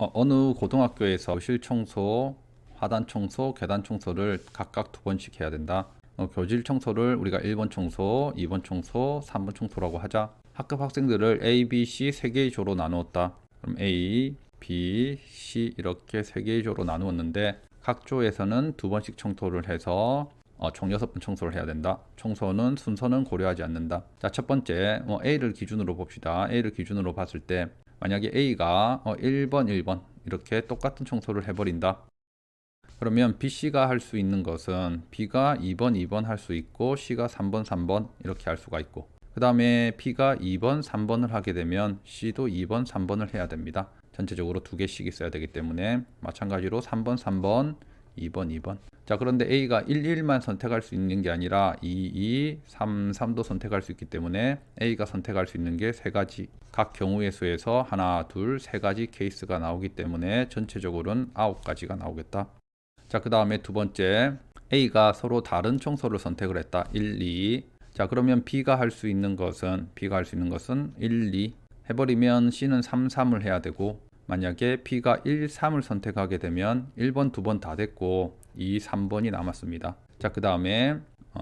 어, 느 고등학교에서 실 청소, 화단 청소, 계단 청소를 각각 두 번씩 해야 된다. 어, 교실 청소를 우리가 1번 청소, 2번 청소, 3번 청소라고 하자. 학급 학생들을 A, B, C 세 개의 조로 나누었다. 그럼 A, B, C 이렇게 세 개의 조로 나누었는데 각 조에서는 두 번씩 청소를 해서 어, 총 6번 청소를 해야 된다. 청소는 순서는 고려하지 않는다. 자, 첫 번째 어, A를 기준으로 봅시다. A를 기준으로 봤을 때 만약에 A가 어, 1번, 1번 이렇게 똑같은 청소를 해버린다. 그러면 B, C가 할 수 있는 것은 B가 2번, 2번 할 수 있고 C가 3번, 3번 이렇게 할 수가 있고 그 다음에 B가 2번, 3번을 하게 되면 C도 2번, 3번을 해야 됩니다. 전체적으로 두 개씩 있어야 되기 때문에 마찬가지로 3번, 3번, 2번, 2번. 자, 그런데 A가 1, 1만 선택할 수 있는 게 아니라 2, 2, 3, 3도 선택할 수 있기 때문에 A가 선택할 수 있는 게 세 가지. 각 경우의 수에서 하나, 둘, 세 가지 케이스가 나오기 때문에 전체적으로는 아홉 가지가 나오겠다. 자, 그 다음에 두 번째. A가 서로 다른 청소를 선택을 했다. 1, 2. 자, 그러면 B가 할 수 있는 것은 B가 할 수 있는 것은 1, 2 해버리면 C는 3, 3을 해야 되고 만약에 B가 1, 3을 선택하게 되면 1번, 2번 다 됐고 2, 3번이 남았습니다. 자, 그 다음에 어,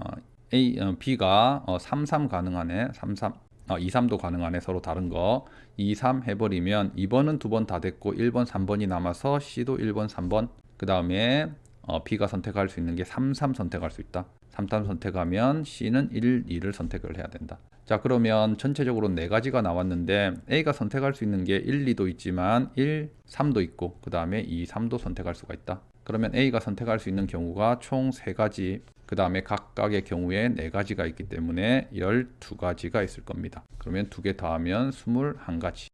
A, 어, B가 어, 3, 3 가능하네. 3, 3. 어, 2, 3도 가능하네. 서로 다른 거. 2, 3 해버리면 2번은 두 번 다 됐고 1번, 3번이 남아서 C도 1번, 3번. 그 다음에 어, B가 선택할 수 있는 게 3, 3 선택할 수 있다. 3, 3 선택하면 C는 1, 2를 선택을 해야 된다. 자 그러면 전체적으로 네 가지가 나왔는데 A가 선택할 수 있는 게 1, 2도 있지만 1, 3도 있고 그 다음에 2, 3도 선택할 수가 있다. 그러면 A가 선택할 수 있는 경우가 총 3가지 그 다음에 각각의 경우에 4가지가 있기 때문에 12가지가 있을 겁니다. 그러면 두개 더하면 21가지